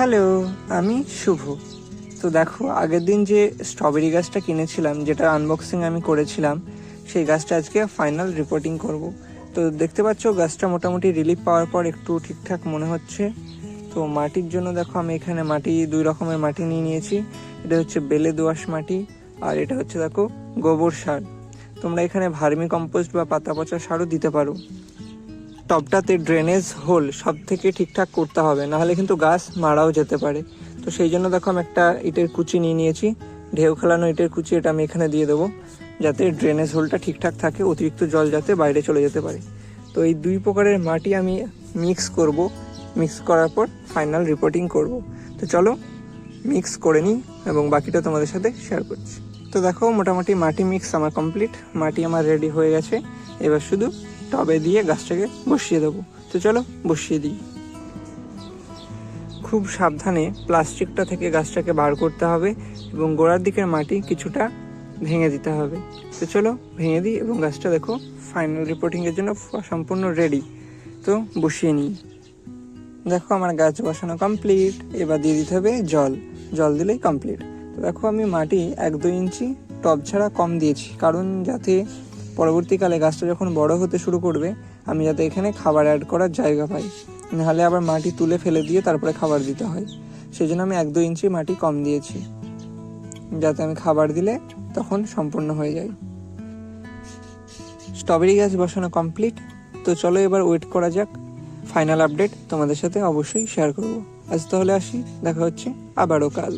Hello, আমি শুভ। তো দেখো, আগের দিন যে স্ট্রবেরি গাছটা কিনেছিলাম, যেটা আনবক্সিং আমি করেছিলাম, সেই গাছটা আজকে ফাইনাল রিপোর্টিং করব। তো দেখতে পাচ্ছ, গাছটা মোটামুটি রিলিফ পাওয়ার পর একটু ঠিকঠাক মনে হচ্ছে। তো মাটির জন্য দেখো, আমি এখানে মাটি, দুই রকমের মাটি নিয়ে নিয়েছি। এটা হচ্ছে বেলে দোআঁশ মাটি, আর এটা হচ্ছে দেখো গোবর সার। তোমরা এখানে ভার্মি কম্পোস্ট বা পাতা পচা সারও দিতে পারো। টবটাতে ড্রেনেজ হোল সব থেকে ঠিকঠাক করতে হবে, নাহলে কিন্তু গাছ মারাও যেতে পারে। তো সেই জন্য দেখো আমি একটা ইটের কুচি নিয়ে নিয়েছি, ঢেউ খেলানো ইটের কুচি এটা আমি এখানে দিয়ে দেবো, যাতে ড্রেনেজ হোলটা ঠিকঠাক থাকে, অতিরিক্ত জল যাতে বাইরে চলে যেতে পারে। তো এই দুই প্রকারের মাটি আমি মিক্স করব মিক্স করার পর ফাইনাল রিপোর্টিং করব। তো চলো মিক্স করে নিই এবং বাকিটা তোমাদের সাথে শেয়ার করছি। তো দেখো মোটামুটি মাটি মিক্স আমার কমপ্লিট মাটি আমার রেডি হয়ে গেছে। এবার শুধু টবে দিয়ে গাছটাকে বসিয়ে দেবো। তো চলো বসিয়ে দিই। খুব সাবধানে প্লাস্টিকটা থেকে গাছটাকে বার করতে হবে এবং গোড়ার দিকের মাটি কিছুটা ভেঙে দিতে হবে। তো চলো ভেঙে দিই এবং গাছটা দেখো ফাইনাল রিপোর্টিংয়ের জন্য সম্পূর্ণ রেডি তো বসিয়ে নিই। দেখো আমার গাছ বসানো কমপ্লিট এবার দিয়ে দিতে হবে জল। জল দিলেই কমপ্লিট তো দেখো আমি মাটি এক দুই ইঞ্চি টব ছাড়া কম দিয়েছি। কারণ যাতে পরবর্তীকালে গাছটা যখন বড় হতে শুরু করবে, আমি যাতে এখানে খাবার অ্যাড করার জায়গা পাই। নাহলে আবার মাটি তুলে ফেলে দিয়ে তারপরে খাবার দিতে হয়। সেই জন্য আমি এক দু ইঞ্চি মাটি কম দিয়েছি, যাতে আমি খাবার দিলে তখন সম্পূর্ণ হয়ে যায়। স্ট্রবেরি গাছ বসানো কমপ্লিট তো চলো এবার ওয়েট করা যাক। ফাইনাল আপডেট তোমাদের সাথে অবশ্যই শেয়ার করব। আজ তাহলে আসি, দেখা হচ্ছে আবারও কাল।